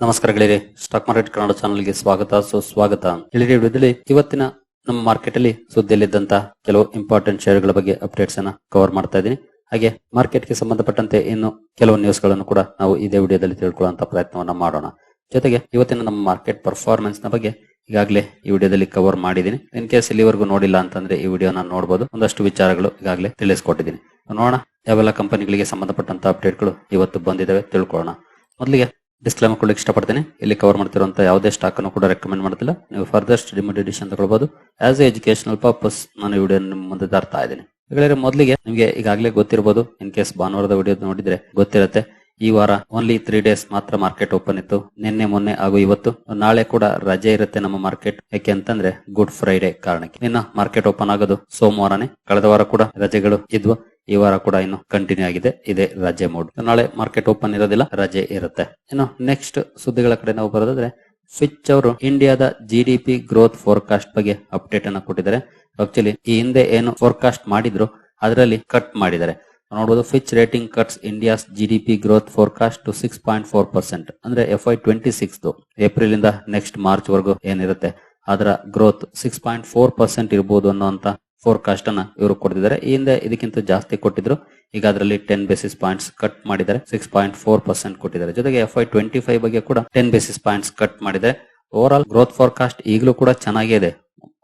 ನಮಸ್ಕಾರಗಳಿರಿ stock market Kannada ಚಾನಲ್ಗೆ ಸ್ವಾಗತ, ಸುಸ್ವಾಗತ. ಇಳಿರಿ ವಿಡಿಯೋದಲ್ಲಿ ಇವತ್ತಿನ ನಮ್ಮ ಮಾರ್ಕೆಟ್ ಅಲ್ಲಿ ಸುದ್ದಿಯಲ್ಲಿದ್ದಂತ ಕೆಲವು ಇಂಪಾರ್ಟೆಂಟ್ ಶೇರ್ಗಳ ಬಗ್ಗೆ ಅಪ್ಡೇಟ್ಸ್ ಅನ್ನ ಕವರ್ ಮಾಡ್ತಾ ಇದ್ದೀನಿ. ಹಾಗೆ ಮಾರ್ಕೆಟ್ಗೆ ಸಂಬಂಧಪಟ್ಟಂತೆ ಇನ್ನು ಕೆಲವು ನ್ಯೂಸ್ಗಳನ್ನು ಕೂಡ ನಾವು ಇದೇ ವಿಡಿಯೋದಲ್ಲಿ ತಿಳ್ಕೊಳ್ಳುವಂತ ಪ್ರಯತ್ನವನ್ನ ಮಾಡೋಣ. ಜೊತೆಗೆ ಇವತ್ತಿನ ನಮ್ಮ ಮಾರ್ಕೆಟ್ ಪರ್ಫಾರ್ಮೆನ್ಸ್ನ ಬಗ್ಗೆ ಈಗಾಗಲೇ ಈ ವಿಡಿಯೋದಲ್ಲಿ ಕವರ್ ಮಾಡಿದ್ದೀನಿ. ಇನ್ ಕೇಸ್ ಇಲ್ಲಿವರೆಗೂ ನೋಡಿಲ್ಲ ಅಂತಂದ್ರೆ ಈ ವಿಡಿಯೋನ ನೋಡಬಹುದು ಒಂದಷ್ಟು ವಿಚಾರಗಳು ಈಗಾಗಲೇ ತಿಳಿಸ್ಕೊಟ್ಟಿದ್ದೀನಿ. ನೋಡೋಣ, ಯಾವೆಲ್ಲ ಕಂಪನಿಗಳಿಗೆ ಸಂಬಂಧಪಟ್ಟಂತ ಅಪ್ಡೇಟ್ಗಳು ಇವತ್ತು ಬಂದಿದ್ದಾವೆ ತಿಳ್ಕೊಳ್ಳೋಣ. ಮೊದಲಿಗೆ ಡಿಸ್ಕ್ಲೇಮರ್ ಕೊಡ್ಲಿಕ್ಕೆ ಇಷ್ಟಪಡ್ತೀನಿ. ಇಲ್ಲಿ ಕವರ್ ಮಾಡ್ತಿರುವಂತ ಯಾವುದೇ ಸ್ಟಾಕ್ ಅನ್ನು ಕೂಡ ರೆಕಮೆಂಡ್ ಮಾಡ್ತಿಲ್ಲ ನೀವು ಫರ್ದರ್ ಸ್ಟಡಿ ಮೆಡಿಟೇಷನ್ ತಗೊಳ್ಬಹುದು. ಆಸ್ ಎ ಎಜುಕೇಶನಲ್ ಪರ್ಪಸ್ ನಾನು ವಿಡಿಯೋ ಮುಂದೆ ತರ್ತಾ ಇದ್ದೀನಿ. ಹಾಗಾದ್ರೆ ಮೊದಲಿಗೆ ನಿಮಗೆ ಈಗಾಗಲೇ ಗೊತ್ತಿರಬಹುದು ಇನ್ ಕೇಸ್ ಭಾನುವಾರದ ವಿಡಿಯೋ ನೋಡಿದ್ರೆ ಗೊತ್ತಿರುತ್ತೆ. ಈ ವಾರ ಓನ್ಲಿ ತ್ರೀ ಡೇಸ್ ಮಾತ್ರ ಮಾರ್ಕೆಟ್ ಓಪನ್ ಇತ್ತು. ನಿನ್ನೆ, ಮೊನ್ನೆ ಹಾಗೂ ಇವತ್ತು. ನಾಳೆ ಕೂಡ ರಜೆ ಇರುತ್ತೆ ನಮ್ಮ ಮಾರ್ಕೆಟ್ ಯಾಕೆ ಅಂತಂದ್ರೆ ಗುಡ್ ಫ್ರೈಡೆ ಕಾರಣಕ್ಕೆ. ಇನ್ನ ಮಾರ್ಕೆಟ್ ಓಪನ್ ಆಗೋದು ಸೋಮವಾರನೇ. ಕಳೆದ ವಾರ ಕೂಡ ರಜೆಗಳು ಇದ್ವು. ಈ ವಾರ ಕೂಡ ಇನ್ನು ಕಂಟಿನ್ಯೂ ಆಗಿದೆ. ಇದೆ ರಜೆ ಮೋಡ್ ನಾಳೆ ಮಾರ್ಕೆಟ್ ಓಪನ್ ಇರೋದಿಲ್ಲ, ರಜೆ ಇರುತ್ತೆ. ಇನ್ನು ನೆಕ್ಸ್ಟ್ ಸುದ್ದಿಗಳ ಕಡೆ ನಾವು ಬರೋದಾದ್ರೆ ಫಿಚ್ ಅವರು ಇಂಡಿಯಾದ G D P growth forecast ಬಗ್ಗೆ ಅಪ್ಡೇಟ್ ಅನ್ನ ಕೊಟ್ಟಿದ್ದಾರೆ. ಆಕ್ಚುಲಿ ಈ ಹಿಂದೆ ಏನು ಫೋರ್ಕಾಸ್ಟ್ ಮಾಡಿದ್ರು, ಅದರಲ್ಲಿ ಕಟ್ ಮಾಡಿದ್ದಾರೆ. ನೋಡಬಹುದು Fitch rating cuts India's G D P growth forecast to six point four percent ಅಂದ್ರೆ F Y twenty six April ಇಂದ ನೆಕ್ಸ್ಟ್ ಮಾರ್ಚ್ ವರೆಗೂ ಏನಿರುತ್ತೆ, ಅದರ growth six point four percent ಇರಬಹುದು ಅನ್ನುವಂತ ಫೋರ್ಕಾಸ್ಟ್ ಅನ್ನ ಇವರು ಕೊಡ್ತಿದ್ದಾರೆ. ಈ ಹಿಂದೆ ಇದಕ್ಕಿಂತ ಜಾಸ್ತಿ ಕೊಟ್ಟಿದ್ರು. ಈಗ ಅದರಲ್ಲಿ ಟೆನ್ ಬೇಸಿಸ್ ಪಾಯಿಂಟ್ಸ್ ಕಟ್ ಮಾಡಿದ್ದಾರೆ. ಸಿಕ್ಸ್ ಪಾಯಿಂಟ್ ಫೋರ್ ಪರ್ಸೆಂಟ್ ಕೊಟ್ಟಿದ್ದಾರೆ. ಜೊತೆಗೆ ಎಫ್ ಐ ಟ್ವೆಂಟಿ ಫೈವ್ ಬಗ್ಗೆ ಕೂಡ ಟೆನ್ ಬೇಸಿಸ್ ಪಾಯಿಂಟ್ಸ್ ಕಟ್ ಮಾಡಿದ್ದಾರೆ ಓವರ್ ಆಲ್ ಗ್ರೋತ್ ಫೋರ್ಕಾಸ್ಟ್ ಈಗಲೂ ಕೂಡ ಚೆನ್ನಾಗೇ ಇದೆ.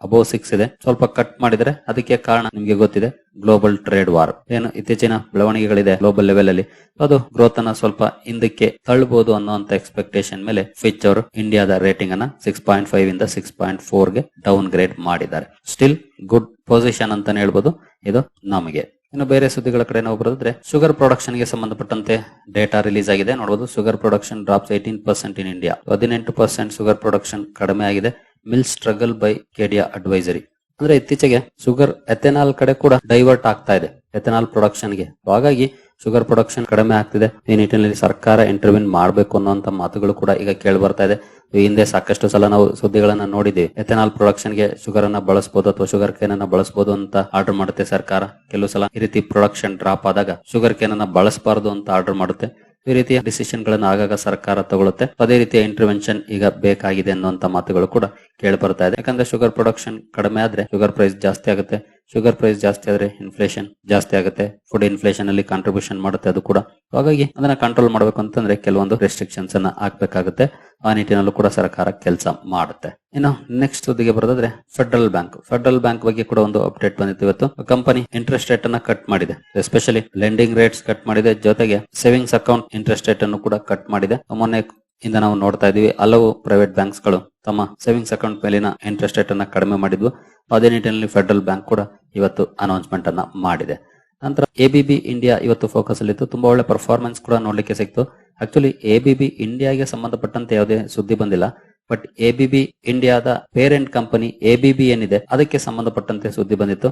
ಅಬೋವ್ ಸಿಕ್ಸ್ ಇದೆ. ಸ್ವಲ್ಪ ಕಟ್ ಮಾಡಿದರೆ ಅದಕ್ಕೆ ಕಾರಣ ನಿಮಗೆ ಗೊತ್ತಿದೆ. ಗ್ಲೋಬಲ್ ಟ್ರೇಡ್ ವಾರ್ ಏನು ಇತ್ತೀಚಿನ ಬೆಳವಣಿಗೆಗಳಿದೆ ಗ್ಲೋಬಲ್ ಲೆವೆಲ್ ಅಲ್ಲಿ. ಅದು ಗ್ರೋತ್ ಅನ್ನ ಸ್ವಲ್ಪ ಹಿಂದಕ್ಕೆ ತಳ್ಳಬಹುದು ಅನ್ನೋಂತ ಎಕ್ಸ್ಪೆಕ್ಟೇಷನ್ ಮೇಲೆ ಫಿಚ್ ಅವರು ಇಂಡಿಯಾದ ರೇಟಿಂಗ್ ಅನ್ನ ಸಿಕ್ಸ್ ಪಾಯಿಂಟ್ ಫೈವ್ ಇಂದ ಸಿಕ್ಸ್ ಪಾಯಿಂಟ್ ಫೋರ್ಗೆ ಡೌನ್ ಗ್ರೇಡ್ ಮಾಡಿದ್ದಾರೆ. ಸ್ಟಿಲ್ ಗುಡ್ ಪೊಸಿಷನ್ ಅಂತಾನೆ ಹೇಳ್ಬೋದು. ಇದು ನಮಗೆ. ಇನ್ನು ಬೇರೆ ಸುದ್ದಿಗಳ ಕಡೆ ನಾವು ಬರೋದ್ರೆ ಶುಗರ್ ಪ್ರೊಡಕ್ಷನ್ಗೆ ಸಂಬಂಧಪಟ್ಟಂತೆ ಡೇಟಾ ರಿಲೀಸ್ ಆಗಿದೆ. ನೋಡಬಹುದು sugar production drops eighteen percent in India ಹದಿನೆಂಟು ಪರ್ಸೆಂಟ್ ಶುಗರ್ ಪ್ರೊಡಕ್ಷನ್ ಕಡಿಮೆ ಆಗಿದೆ. Mill struggle by Kedia advisory ಅಂದ್ರೆ ಇತ್ತೀಚೆಗೆ ಶುಗರ್ ಎಥೆನಾಲ್ ಕಡೆ ಕೂಡ ಡೈವರ್ಟ್ ಆಗ್ತಾ ಇದೆ. ಎಥೆನಾಲ್ ಪ್ರೊಡಕ್ಷನ್ಗೆ. ಹಾಗಾಗಿ ಶುಗರ್ ಪ್ರೊಡಕ್ಷನ್ ಕಡಿಮೆ ಆಗ್ತಿದೆ. ಈ ನಿಟ್ಟಿನಲ್ಲಿ ಸರ್ಕಾರ ಇಂಟರ್ವ್ಯೂನ್ ಮಾಡಬೇಕು ಅನ್ನುವಂತ ಮಾತುಗಳು ಕೂಡ ಈಗ ಕೇಳಿ ಬರ್ತಾ ಇದೆ ಹಿಂದೆ ಸಾಕಷ್ಟು ಸಲ ನಾವು ಸುದ್ದಿಗಳನ್ನ ನೋಡಿದ್ದೀವಿ ಎಥೆನಾಲ್ ಪ್ರೊಡಕ್ಷನ್ಗೆ ಶುಗರ್ ಅನ್ನ ಬಳಸಬಹುದು ಅಥವಾ ಶುಗರ್ ಕೇನ್ ಅನ್ನ ಬಳಸಬಹುದು ಅಂತ ಆರ್ಡರ್ ಮಾಡುತ್ತೆ ಸರ್ಕಾರ. ಕೆಲವು ಸಲ ಈ ರೀತಿ ಪ್ರೊಡಕ್ಷನ್ ಡ್ರಾಪ್ ಆದಾಗ ಶುಗರ್ ಕೇನ್ ಅನ್ನ ಬಳಸಬಾರದು ಅಂತ ಆರ್ಡರ್ ಮಾಡುತ್ತೆ. ಈ ರೀತಿಯ ಡಿಸಿಷನ್ ಗಳನ್ನ ಆಗಾಗ ಸರ್ಕಾರ ತಗೊಳುತ್ತೆ. ಅದೇ ರೀತಿಯ ಇಂಟರ್ವೆನ್ಷನ್ ಈಗ ಬೇಕಾಗಿದೆ ಅನ್ನುವಂತ ಮಾತುಗಳು ಕೂಡ ಕೇಳಿ ಬರ್ತಾ ಇದೆ. ಯಾಕಂದ್ರೆ ಶುಗರ್ ಪ್ರೊಡಕ್ಷನ್ ಕಡಿಮೆ ಆದ್ರೆ ಶುಗರ್ ಪ್ರೈಸ್ ಜಾಸ್ತಿ ಆಗುತ್ತೆ. ಶುಗರ್ ಪ್ರೈಸ್ ಜಾಸ್ತಿ ಆದ್ರೆ ಇನ್ಫ್ಲೇಷನ್ ಜಾಸ್ತಿ ಆಗುತ್ತೆ. ಫುಡ್ ಇನ್ಫ್ಲೇಷನ್ ಅಲ್ಲಿ ಕಾಂಟ್ರಿಬ್ಯೂಷನ್ ಮಾಡುತ್ತೆ ಅದು ಕೂಡ. ಹಾಗಾಗಿ ಅದನ್ನ ಕಂಟ್ರೋಲ್ ಮಾಡಬೇಕು ಅಂತಂದ್ರೆ ಕೆಲವೊಂದು ರೆಸ್ಟ್ರಿಕ್ಷನ್ಸ್ ಅನ್ನ ಹಾಕ್ಬೇಕಾಗುತ್ತೆ. ಆ ನಿಟ್ಟಿನಲ್ಲೂ ಕೂಡ ಸರ್ಕಾರ ಕೆಲಸ ಮಾಡುತ್ತೆ. ಇನ್ನು ನೆಕ್ಸ್ಟ್ ಸುದ್ದಿಗೆ ಬರೋದಾದ್ರೆ ಫೆಡರಲ್ ಬ್ಯಾಂಕ್ ಫೆಡರಲ್ ಬ್ಯಾಂಕ್ ಬಗ್ಗೆ ಕೂಡ ಒಂದು ಅಪ್ಡೇಟ್ ಬಂದಿತ್ತು ಇವತ್ತು. ಕಂಪನಿ ಇಂಟ್ರೆಸ್ಟ್ ರೇಟ್ ಅನ್ನ ಕಟ್ ಮಾಡಿದೆ. ಎಸ್ಪೆಷಲಿ ಲೆಂಡಿಂಗ್ ರೇಟ್ಸ್ ಕಟ್ ಮಾಡಿದೆ. ಜೊತೆಗೆ ಸೇವಿಂಗ್ಸ್ ಅಕೌಂಟ್ ಇಂಟ್ರೆಸ್ಟ್ ರೇಟ್ ಅನ್ನು ಕೂಡ ಕಟ್ ಮಾಡಿದೆ. ಮೊನ್ನೆ ಇಂದ ನಾವು ನೋಡ್ತಾ ಇದೀವಿ ಹಲವು ಪ್ರೈವೇಟ್ ಬ್ಯಾಂಕ್ಸ್ಗಳು ತಮ್ಮ ಸೇವಿಂಗ್ಸ್ ಅಕೌಂಟ್ ಮೇಲಿನ ಇಂಟ್ರೆಸ್ಟ್ ರೇಟ್ ಅನ್ನ ಕಡಿಮೆ ಮಾಡಿದ್ವು ಅದೇ ನಿಟ್ಟಿನಲ್ಲಿ ಫೆಡರಲ್ ಬ್ಯಾಂಕ್ ಕೂಡ ಇವತ್ತು ಅನೌನ್ಸ್ಮೆಂಟ್ ಅನ್ನ ಮಾಡಿದೆ. ನಂತರ ಎಬಿಬಿ ಇಂಡಿಯಾ ಇವತ್ತು ಫೋಕಸ್ ಅಲ್ಲಿತ್ತು ತುಂಬಾ ಒಳ್ಳೆ ಪರ್ಫಾರ್ಮೆನ್ಸ್ ಕೂಡ ನೋಡ್ಲಿಕ್ಕೆ ಸಿಕ್ತು. ಆಕ್ಚುಲಿ ಎಬಿಬಿ ಇಂಡಿಯಾಗೆ ಸಂಬಂಧಪಟ್ಟಂತೆ ಯಾವುದೇ ಸುದ್ದಿ ಬಂದಿಲ್ಲ ಬಟ್ ಎಬಿಬಿ ಇಂಡಿಯಾದ ಪೇರೆಂಟ್ ಕಂಪನಿ ಎಬಿಬಿ ಏನಿದೆ, ಅದಕ್ಕೆ ಸಂಬಂಧಪಟ್ಟಂತೆ ಸುದ್ದಿ ಬಂದಿತ್ತು.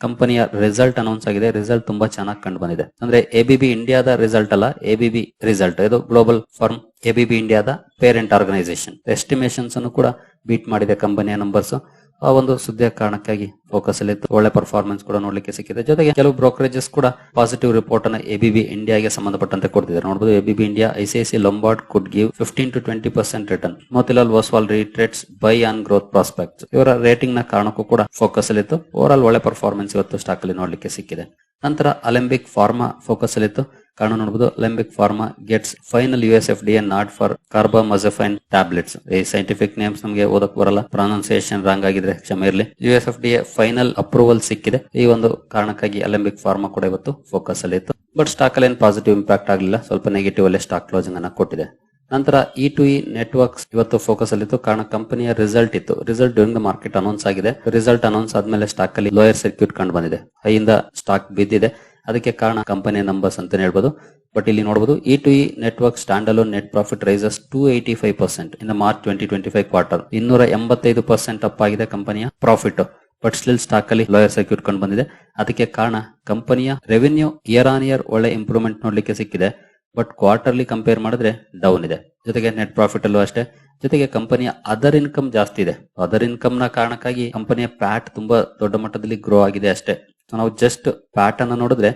ಕಂಪನಿಯ ರಿಸಲ್ಟ್ ಅನೌನ್ಸ್ ಆಗಿದೆ. ರಿಸಲ್ಟ್ ತುಂಬಾ ಚೆನ್ನಾಗಿ ಕಂಡು ಬಂದಿದೆ. ಅಂದ್ರೆ ಎಬಿಬಿ ಇಂಡಿಯಾದ ರಿಸಲ್ಟ್ ಅಲ್ಲ ಎಬಿಬಿ ರಿಸಲ್ಟ್ ಇದು ಗ್ಲೋಬಲ್ ಫರ್ಮ್ ಎಬಿಬಿ ಇಂಡಿಯಾದ ಪೇರೆಂಟ್ ಆರ್ಗನೈಸೇಷನ್ ಎಸ್ಟಿಮೇಷನ್ಸ್ ಅನ್ನು ಕೂಡ ಬೀಟ್ ಮಾಡಿದೆ ಕಂಪನಿಯ ನಂಬರ್ಸ್ ಆ ಒಂದು ಸುದ್ದಿಯ ಕಾರಣಕ್ಕಾಗಿ ಫೋಕಸ್ ಅಲ್ಲಿ ಒಳ್ಳೆ ಪರ್ಫಾರ್ಮೆನ್ಸ್ ಕೂಡ ನೋಡ್ಲಿಕ್ಕೆ ಸಿಕ್ಕಿದೆ. ಜೊತೆಗೆ ಕೆಲವು ಬ್ರೋಕರೇಜಸ್ ಕೂಡ ಪಾಸಿಟಿವ್ ರಿಪೋರ್ಟ್ ಅನ್ನ ಎಬಿಬಿ ಇಂಡಿಯಾಗೆ ಸಂಬಂಧಪಟ್ಟಂತೆ ಕೊಡ್ತಿದ್ದಾರೆ. ನೋಡಬಹುದು ABB India ICIC Lombard could give fifteen to twenty percent return Motilal Oswal reiterates buy on growth prospect ಇವರ ರೇಟಿಂಗ್ನ ಕಾರಣಕ್ಕೂ ಕೂಡ ಫೋಕಸ್ ಅಲ್ಲಿತ್ತು ಓವರ್ ಆಲ್ ಒಳ್ಳೆ ಪರ್ಫಾರ್ಮೆನ್ಸ್ ಇವತ್ತು ಸ್ಟಾಕ್ ಅಲ್ಲಿ ನೋಡ್ಲಿಕ್ಕೆ ಸಿಕ್ಕಿದೆ. ನಂತರ ಅಲಿಂಬಿಕ್ ಫಾರ್ಮಾ ಫೋಕಸ್ ಅಲ್ಲಿತ್ತು ಕಾರಣ ನೋಡಬಹುದು Alembic pharma gets final U S F D A nod for carbamazepine tablets ಈ ಸೈಂಟಿಫಿಕ್ ನೇಮ್ಸ್ ನಮಗೆ ಓದಕ್ ಬರಲ್ಲ ಪ್ರೊನೌನ್ಸಿಯೇಷನ್ ರಾಂಗ್ ಆಗಿದ್ರೆ ಕ್ಷಮೆ ಇರಲಿ. U S F D final approval ಸಿಕ್ಕಿದೆ. ಈ ಒಂದು ಕಾರಣಕ್ಕಾಗಿ ಅಲೆಂಬಿಕ್ ಫಾರ್ಮಾ ಕೂಡ ಇವತ್ತು ಫೋಕಸ್ ಅಲ್ಲಿ ಇತ್ತು. ಬಟ್ ಸ್ಟಾಕ್ ಅಲ್ಲಿ ಏನು ಪಾಸಿಟಿವ್ ಇಂಪ್ಯಾಕ್ಟ್ ಆಗಲಿಲ್ಲ, ಸ್ವಲ್ಪ ನೆಗೆಟಿವ್ ಅಲ್ಲಿ ಸ್ಟಾಕ್ ಕ್ಲೋಸಿಂಗ್ ಅನ್ನ ಕೊಟ್ಟಿದೆ. ನಂತರ ಇ ಟು ಇ ನೆಟ್ವರ್ಕ್ಸ್ ಇವತ್ತು ಫೋಕಸ್ ಅಲ್ಲಿತ್ತು ಕಾರಣ ಕಂಪನಿಯ ರಿಸಲ್ಟ್ ಇತ್ತು. Result during the market announce ಆಗಿದೆ. ರಿಸಲ್ಟ್ ಅನೌನ್ಸ್ ಆದ್ಮೇಲೆ ಸ್ಟಾಕ್ ಅಲ್ಲಿ ಲೋಯರ್ ಸರ್ಕ್ಯೂಟ್ ಕಂಡು ಬಂದಿದೆ. ಹೈಯಿಂದ ಸ್ಟಾಕ್ ಬಿದ್ದಿದೆ. ಅದಕ್ಕೆ ಕಾರಣ ಕಂಪನಿಯ ನಂಬರ್ಸ್ ಅಂತ ಹೇಳ್ಬೋದು. ಬಟ್ ಇಲ್ಲಿ ನೋಡಬಹುದು E two E network standalone net profit rises two eighty five percent in March twenty twenty five quarter ಇನ್ನೂರ ಎಂಬತ್ತೈದು ಪರ್ಸೆಂಟ್ ಅಪ್ ಆಗಿದೆ ಕಂಪನಿಯ ಪ್ರಾಫಿಟ್ ಬಟ್ ಸ್ಟಿಲ್ ಸ್ಟಾಕ್ ಅಲ್ಲಿ ಲೋಯರ್ ಸರ್ಕ್ಯೂಟ್ ಕಂಡು ಬಂದಿದೆ. ಅದಕ್ಕೆ ಕಾರಣ ಕಂಪನಿಯ ರೆವೆನ್ಯೂ ಇಯರ್ ಆನ್ ಇಯರ್ ಒಳ್ಳೆ ಇಂಪ್ರೂವ್ಮೆಂಟ್ ನೋಡ್ಲಿಕ್ಕೆ ಸಿಕ್ಕಿದೆ. ಬಟ್ ಕ್ವಾರ್ಟರ್ಲಿ ಕಂಪೇರ್ ಮಾಡಿದ್ರೆ ಡೌನ್ ಇದೆ. ಜೊತೆಗೆ ನೆಟ್ ಪ್ರಾಫಿಟ್ ಅಲ್ಲೂ ಅಷ್ಟೇ. ಜೊತೆಗೆ ಕಂಪನಿಯ ಅದರ್ ಇನ್ಕಮ್ ಜಾಸ್ತಿ ಇದೆ. ಅದರ್ ಇನ್ಕಮ್ನ ಕಾರಣಕ್ಕಾಗಿ ಕಂಪನಿಯ ಪ್ಯಾಟ್ ತುಂಬಾ ದೊಡ್ಡ ಮಟ್ಟದಲ್ಲಿ ಗ್ರೋ ಆಗಿದೆ ಅಷ್ಟೇ. ನಾವು ಜಸ್ಟ್ ಪ್ಯಾಟರ್ನ್ ನೋಡಿದ್ರೆ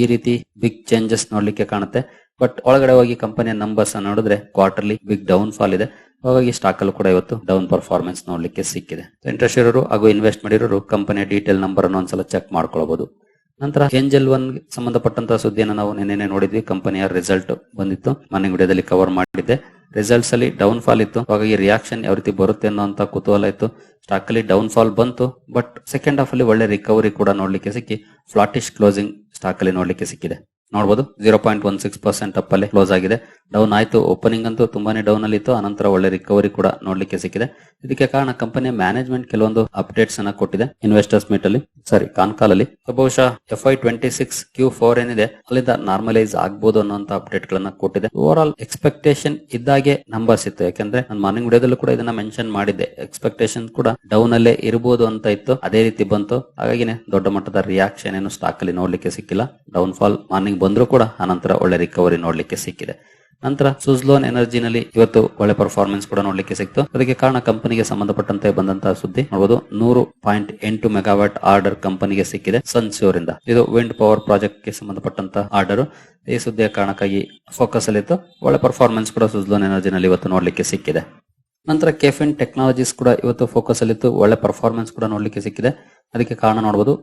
ಈ ರೀತಿ ಬಿಗ್ ಚೇಂಜಸ್ ನೋಡ್ಲಿಕ್ಕೆ ಕಾಣುತ್ತೆ. ಬಟ್ ಒಳಗಡೆ ಹೋಗಿ ಕಂಪನಿಯ ನಂಬರ್ಸ್ ನೋಡಿದ್ರೆ ಕ್ವಾರ್ಟರ್ಲಿ ಬಿಗ್ ಡೌನ್ ಫಾಲ್ ಇದೆ. ಹಾಗಾಗಿ ಸ್ಟಾಕ್ ಅಲ್ಲಿ ಕೂಡ ಇವತ್ತು ಡೌನ್ ಪರ್ಫಾರ್ಮೆನ್ಸ್ ನೋಡ್ಲಿಕ್ಕೆ ಸಿಕ್ಕಿದೆ. ಇಂಟ್ರೆಸ್ಟ್ ಇರೋರು ಹಾಗೂ ಇನ್ವೆಸ್ಟ್ ಮಾಡಿರೋರು ಕಂಪನಿಯ ಡೀಟೇಲ್ ನಂಬರ್ ಅನ್ನು ಒಂದ್ಸಲ ಚೆಕ್ ಮಾಡ್ಕೊಳ್ಬಹುದು ನಂತರ ಏಂಜಲ್ ಒನ್ ಸಂಬಂಧಪಟ್ಟಂತ ಸುದ್ದಿಯನ್ನು ನಾವು ನಿನ್ನೆ ನೋಡಿದ್ವಿ. ಕಂಪನಿಯ ರಿಸಲ್ಟ್ ಬಂದಿತ್ತು. ಮನೆ ವಿಡಿಯೋದಲ್ಲಿ ಕವರ್ ಮಾಡಿದ್ದೆ. ರಿಸಲ್ಟ್ಸ್ ಅಲ್ಲಿ ಡೌನ್ ಫಾಲ್ ಇತ್ತು ಹಾಗಾಗಿ ರಿಯಾಕ್ಷನ್ ಯಾವ ರೀತಿ ಬರುತ್ತೆ ಅನ್ನೋಂತ ಕುತೂಹಲ ಇತ್ತು. ಸ್ಟಾಕ್ ಅಲ್ಲಿ ಡೌನ್ ಫಾಲ್ ಬಂತು. ಬಟ್ ಸೆಕೆಂಡ್ ಹಾಫ್ ಅಲ್ಲಿ ಒಳ್ಳೆ ರಿಕವರಿ ಕೂಡ ನೋಡ್ಲಿಕ್ಕೆ ಸಿಕ್ಕಿ. ಫ್ಲಾಟಿಶ್ ಕ್ಲೋಸಿಂಗ್ ಸ್ಟಾಕ್ ಅಲ್ಲಿ ನೋಡ್ಲಿಕ್ಕೆ ಸಿಕ್ಕಿದೆ. ನೋಡಬಹುದು zero point one six percent up ಅಲ್ಲಿ ಕ್ಲೋಸ್ ಆಗಿದೆ. ಡೌನ್ ಆಯ್ತು. ಓಪನಿಂಗ್ ಅಂತೂ ತುಂಬಾನೇ ಡೌನ್ ಅಲ್ಲಿ ಇತ್ತು. ಅನಂತರ ಒಳ್ಳೆ ರಿಕವರಿ ಕೂಡ ನೋಡ್ಲಿಕ್ಕೆ ಸಿಕ್ಕಿದೆ. ಇದಕ್ಕೆ ಕಾರಣ ಕಂಪನಿಯ ಮ್ಯಾನೇಜ್ಮೆಂಟ್ ಕೆಲವೊಂದು ಅಪ್ಡೇಟ್ಸ್ ಅನ್ನ ಕೊಟ್ಟಿದೆ. ಇನ್ವೆಸ್ಟರ್ಸ್ ಮೀಟ್ ಅಲ್ಲಿ ಸಾರಿ ಕಾನ್ಕಾಲ್ ಅಲ್ಲಿ. ಬಹುಶಃ F Y twenty six Q four ಏನಿದೆ, ಅಲ್ಲಿಂದ ನಾರ್ಮಲೈಸ್ ಆಗ್ಬಹುದು ಅನ್ನೋಂತ ಅಪ್ಡೇಟ್ ಗಳನ್ನ ಕೊಟ್ಟಿದೆ. ಓವರ್ ಆಲ್ ಎಕ್ಸ್ಪೆಕ್ಟೇಷನ್ ಇದ್ದಾಗೆ ನಂಬರ್ಸ್ ಇತ್ತು. ಯಾಕಂದ್ರೆ ನಾನು ಮಾರ್ನಿಂಗ್ ವಿಡಿಯೋದಲ್ಲೂ ಕೂಡ ಇದನ್ನ ಮೆನ್ಷನ್ ಮಾಡಿದ್ದೆ. ಎಕ್ಸ್ಪೆಕ್ಟೇಷನ್ ಕೂಡ ಡೌನ್ ಅಲ್ಲೇ ಇರಬಹುದು ಅಂತ ಇತ್ತು. ಅದೇ ರೀತಿ ಬಂತು. ಹಾಗಾಗಿನೇ ದೊಡ್ಡ ಮಟ್ಟದ ರಿಯಾಕ್ಷನ್ ಏನು ಸ್ಟಾಕ್ ಅಲ್ಲಿ ನೋಡ್ಲಿಕ್ಕೆ ಸಿಕ್ಕಿಲ್ಲ. ಡೌನ್ ಫಾಲ್ ಮಾರ್ನಿಂಗ್ ಬಂದ್ರು ಕೂಡ ಆನಂತರ ಒಳ್ಳೆ ರಿಕವರಿ ನೋಡ್ಲಿಕ್ಕೆ ಸಿಕ್ಕಿದೆ. ನಂತರ ಸುಜ್ಲೋನ್ ಎನರ್ಜಿನಲ್ಲಿ ಇವತ್ತು ಒಳ್ಳೆ ಪರ್ಫಾರ್ಮೆನ್ಸ್ ಕೂಡ ನೋಡ್ಲಿಕ್ಕೆ ಸಿಕ್ತು. ಅದಕ್ಕೆ ಕಾರಣ ಕಂಪನಿಗೆ ಸಂಬಂಧಪಟ್ಟಂತೆ ಬಂದಂತಹ ಸುದ್ದಿ. ನೋಡಬಹುದು ನೂರು ಪಾಯಿಂಟ್ ಎಂಟು ಮೆಗಾವಾಟ್ ಆರ್ಡರ್ ಕಂಪನಿಗೆ ಸಿಕ್ಕಿದೆ ಸನ್ಸ್ಯೂರ್ ಇಂದ. ಇದು ವಿಂಡ್ ಪವರ್ ಪ್ರಾಜೆಕ್ಟ್ಗೆ ಸಂಬಂಧಪಟ್ಟಂತ ಆರ್ಡರ್. ಈ ಸುದ್ದಿಯ ಕಾರಣಕ್ಕಾಗಿ ಫೋಕಸ್ ಅಲ್ಲಿ ಇತ್ತು ಒಳ್ಳೆ ಪರ್ಫಾರ್ಮೆನ್ಸ್ ಕೂಡ ಸುಜ್ಲೋನ್ ಎನರ್ಜಿನಲ್ಲಿ ಇವತ್ತು ನೋಡ್ಲಿಕ್ಕೆ ಸಿಕ್ಕಿದೆ. ನಂತರ ಕೆಫಿನ್ ಟೆಕ್ನಾಲಜೀಸ್ ಕೂಡ ಇವತ್ತು ಫೋಕಸ್ ಅಲ್ಲಿ ಇತ್ತು ಒಳ್ಳೆ ಪರ್ಫಾರ್ಮೆನ್ಸ್ ಕೂಡ ನೋಡ್ಲಿಕ್ಕೆ ಸಿಕ್ಕಿದೆ. ಅದಕ್ಕೆ ಕಾರಣ ನೋಡಬಹುದು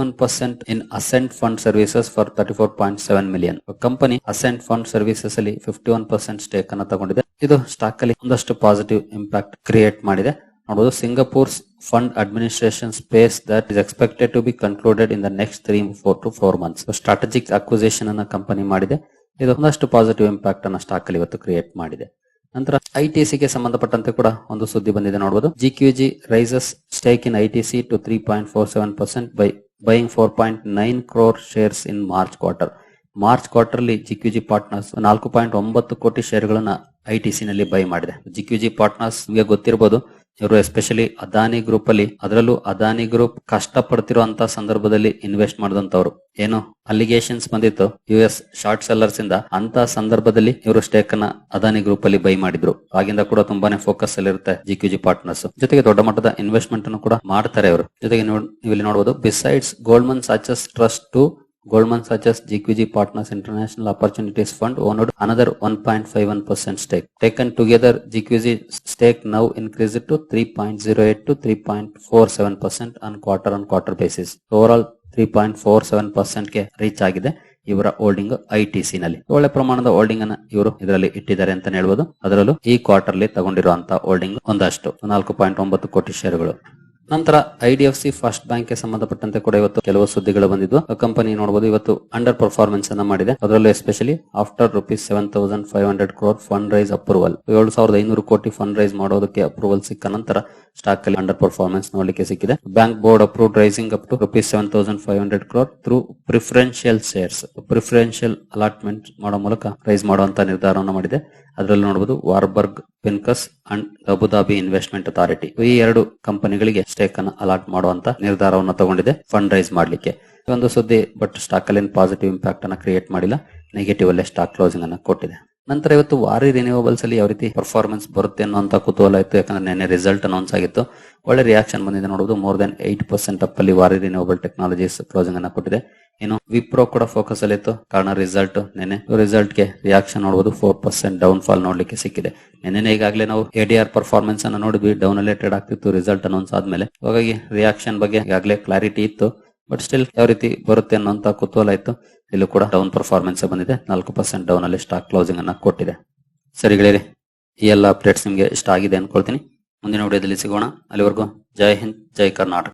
one percent in ascent fund services for thirty four point seven million company ascent fund services ಅಲ್ಲಿ ಫಿಫ್ಟಿ ಒನ್ ಪರ್ಸೆಂಟ್ ಸ್ಟೇಕ್ ಅನ್ನು ತಗೊಂಡಿದೆ. ಇದು ಸ್ಟಾಕ್ ಅಲ್ಲಿ ಒಂದಷ್ಟು ಪಾಸಿಟಿವ್ ಇಂಪ್ಯಾಕ್ಟ್ ಕ್ರಿಯೇಟ್ ಮಾಡಿದೆ. ನೋಡಬಹುದು Singapore's fund administration space that is expected to be concluded in the next three four to four months strategic acquisition ಅನ್ನ company ಮಾಡಿದೆ. ಇದು ಒಂದಷ್ಟು ಪಾಸಿಟಿವ್ ಇಂಪ್ಯಾಕ್ಟ್ ಅನ್ನ ಸ್ಟಾಕ್ ಅಲ್ಲಿ ಇವತ್ತು ಕ್ರಿಯೇಟ್ ಮಾಡಿದೆ. ನಂತರ ಐಟಿಸಿ ಗೆ ಸಂಬಂಧಪಟ್ಟಂತೆ ಕೂಡ ಒಂದು ಸುದ್ದಿ ಬಂದಿದೆ ನೋಡಬಹುದು GQG rises stake in ITC to three point four seven percent by buying four point nine crore shares in March quarter March quarter ಅಲ್ಲಿ ಜಿಕ್ಯೂಜಿ ಪಾರ್ಟ್ನರ್ಸ್ ನಾಲ್ಕು ಪಾಯಿಂಟ್ ಒಂಬತ್ತು ಕೋಟಿ ಶೇರ್ಗಳನ್ನ ಐಟಿಸಿ ನಲ್ಲಿ ಬೈ ಮಾಡಿದೆ. ಜಿಕ್ಯೂಜಿ ಪಾರ್ಟ್ನರ್ಸ್ಗೆ ಗೊತ್ತಿರಬಹುದು ಇವರು ಎಸ್ಪೆಷಲಿ ಅದಾನಿ ಗ್ರೂಪ್ ಅಲ್ಲಿ ಅದರಲ್ಲೂ ಅದಾನಿ ಗ್ರೂಪ್ ಕಷ್ಟ ಪಡ್ತಿರುವಂತ ಸಂದರ್ಭದಲ್ಲಿ ಇನ್ವೆಸ್ಟ್ ಮಾಡಿದಂತವ್ರು ಏನು? ಅಲಿಗೇಷನ್ಸ್ ಬಂದಿತ್ತು. ಯು ಎಸ್ ಶಾರ್ಟ್ ಸೆಲ್ಲರ್ಸ್ ಇಂದ ಅಂತ ಸಂದರ್ಭದಲ್ಲಿ ಇವರು ಸ್ಟೇಕ್ ಅನ್ನ ಅದಾನಿ ಗ್ರೂಪ್ ಅಲ್ಲಿ ಬೈ ಮಾಡಿದ್ರು. ಆಗಿಂದ ಕೂಡ ತುಂಬಾನೇ ಫೋಕಸ್ ಅಲ್ಲಿ ಇರುತ್ತೆ ಜಿ ಕ್ಯೂ ಜಿ ಪಾರ್ಟ್ನರ್ಸ್ ಜೊತೆಗೆ ದೊಡ್ಡ ಮಟ್ಟದ ಇನ್ವೆಸ್ಟ್ಮೆಂಟ್ ಅನ್ನು ಕೂಡ ಮಾಡ್ತಾರೆ ಅವರು ಜೊತೆಗೆ ನೀವು ಇಲ್ಲಿ ನೋಡಬಹುದು besides Goldman Sachs trust to Goldman Sachs GQG Partners International Opportunities Fund owned another 1.51% stake. Taken together, GQG stake now increased to 3.08 to 3.47% on quarter on quarter basis. Overall, 3.47% ಗೆ ರೀಚ್ ಆಗಿದೆ ಇವರ ಹೋಲ್ಡಿಂಗ್ ಐ ಟಿ ಸಿ ನಲ್ಲಿ ಒಳ್ಳೆ ಪ್ರಮಾಣದ holding ಅನ್ನ ಇವರು ಇದರಲ್ಲಿ ಇಟ್ಟಿದ್ದಾರೆ ಅಂತ ಹೇಳ್ಬೋದು ಅದರಲ್ಲೂ ಈ ಕ್ವಾರ್ಟರ್ಲಿ ತಗೊಂಡಿರುವಂತಹ ಹೋಲ್ಡಿಂಗ್ ಒಂದಷ್ಟು ನಾಲ್ಕು ಪಾಯಿಂಟ್ ಒಂಬತ್ತು ಕೋಟಿ ಷೇರುಗಳು ನಂತರ ಐಡಿಎಫ್ಸಿ ಫಸ್ಟ್ ಬ್ಯಾಂಕ್ಗೆ ಸಂಬಂಧಪಟ್ಟಂತೆ ಕೂಡ ಇವತ್ತು ಕೆಲವು ಸುದ್ದಿಗಳು ಬಂದಿದ್ವು ಕಂಪನಿ ನೋಡಬಹುದು ಇವತ್ತು ಅಂಡರ್ ಪರ್ಫಾರ್ಮೆನ್ಸ್ ಅನ್ನ ಮಾಡಿದೆ. ಅದರಲ್ಲೂ especially after rupees seven thousand five hundred crore fund raise approval. ಏಳು ಸಾವಿರದ ಐನೂರು ಕೋಟಿ ಫಂಡ್ ರೈಸ್ ಮಾಡೋದಕ್ಕೆ ಅಪ್ರೂವಲ್ ಸಿಕ್ಕ ನಂತರ ಸ್ಟಾಕ್ ಅಲ್ಲಿ ಅಂಡರ್ ಪರ್ಫಾರ್ಮೆನ್ಸ್ ನೋಡಲಿಕ್ಕೆ ಸಿಕ್ಕಿದೆ. Bank board approved raising up to rupees seven thousand five hundred crore through preferential shares. Preferential allotment ಮಾಡೋ ಮೂಲಕ ರೈಸ್ ಮಾಡುವಂತ ನಿರ್ಧಾರವನ್ನು ಮಾಡಿದೆ. ಅದರಲ್ಲಿ ನೋಡಬಹುದು Warburg Pincus and Abu Dhabi investment authority. ಈ ಎರಡು ಕಂಪನಿಗಳಿಗೆ ಸ್ಟೇಕ್ ಅನ್ನು ಅಲಾಟ್ ಮಾಡುವಂತ ನಿರ್ಧಾರವನ್ನು ತಗೊಂಡಿದೆ ಫಂಡ್ ರೈಸ್ ಮಾಡಲಿಕ್ಕೆ. ಒಂದು ಸುದ್ದಿ, ಬಟ್ ಸ್ಟಾಕ್ ಅಲ್ಲಿ ಪಾಸಿಟಿವ್ ಇಂಪ್ಯಾಕ್ಟ್ ಅನ್ನು ಕ್ರಿಯೇಟ್ ಮಾಡಿಲ್ಲ, ನೆಗೆಟಿವ್ ಅಲ್ಲೇ ಸ್ಟಾಕ್ ಕ್ಲೋಸಿಂಗ್ ಅನ್ನು ಕೊಟ್ಟಿದೆ. ನಂತರ ಇವತ್ತು ವಾರಿ ರಿನ್ಯೂವಬಲ್ಸ್ ಅಲ್ಲಿ ಯಾವ ರೀತಿ ಪರ್ಫಾರ್ಮೆನ್ಸ್ ಬರುತ್ತೆ ಅನ್ನುವಂತ ಕುತೂಹಲ ಇತ್ತು, ಯಾಕಂದ್ರೆ ನಿನ್ನೆ ರಿಸಲ್ಟ್ ಅನೌನ್ಸ್ ಆಗಿತ್ತು. ಒಳ್ಳೆ ರಿಯಾಕ್ಷನ್ ಬಂದಿದೆ ನೋಡಬಹುದು more than eight percent up ಅಲ್ಲಿ ವಾರಿ ರಿನ್ಯೂವಬಲ್ ಟೆಕ್ನಾಲಜೀಸ್ ಕ್ಲೋಸಿಂಗ್ ಅನ್ನು ಕೊಟ್ಟಿದೆ. ಏನು, ವಿಪ್ರೋ ಕೂಡ ಫೋಕಸ್ ಅಲ್ಲಿ ಇತ್ತು. ಕಾರಣ ರಿಸಲ್ಟ್ ನೆನೆ. ರಿಸಲ್ಟ್ಗೆ ರಿಯಾಕ್ಷನ್ ನೋಡಬಹುದು ಫೋರ್ ಪರ್ಸೆಂಟ್ ಡೌನ್ ಫಾಲ್ ನೋಡ್ಲಿಕ್ಕೆ ಸಿಕ್ಕಿದೆ. ನೆನೆ ಈಗಾಗಲೇ ನಾವು ಎಡಿಆರ್ ಪರ್ಫಾರ್ಮೆನ್ಸ್ ಅನ್ನ ನೋಡಿದ್ವಿ. ಡೌನ್ ಅಲ್ಲೇ ಟ್ರೇಡ್ ಆಗ್ತಿತ್ತು. ರಿಸಲ್ಟ್ ಅನೌನ್ಸ್ ಆದ್ಮೇಲೆ. ಹಾಗಾಗಿ ರಿಯಾಕ್ಷನ್ ಬಗ್ಗೆ ಈಗಾಗಲೇ ಕ್ಲಾರಿಟಿ ಇತ್ತು. ಬಟ್ ಸ್ಟಿಲ್ ಯಾವ ರೀತಿ ಬರುತ್ತೆ ಅನ್ನೋಂತ ಕುತೂಹಲ ಇತ್ತು. ಇಲ್ಲೂ ಕೂಡ ಡೌನ್ ಪರ್ಫಾರ್ಮೆನ್ಸ್ ಬಂದಿದೆ. ನಾಲ್ಕು ಪರ್ಸೆಂಟ್ ಡೌನ್ ಅಲ್ಲಿ ಸ್ಟಾಕ್ ಕ್ಲೋಸಿಂಗ್ ಅನ್ನ ಕೊಟ್ಟಿದೆ. ಸರಿ ಗೆಳೆಯರೆ, ಈ ಎಲ್ಲ ಅಪ್ಡೇಟ್ಸ್ ನಿಮಗೆ ಇಷ್ಟ ಆಗಿದೆ ಅನ್ಕೊಳ್ತೀನಿ. ಮುಂದಿನ ವಿಡಿಯೋದಲ್ಲಿ ಸಿಗೋಣ. ಅಲ್ಲಿವರೆಗೂ ಜೈ ಹಿಂದ್, ಜೈ ಕರ್ನಾಟಕ.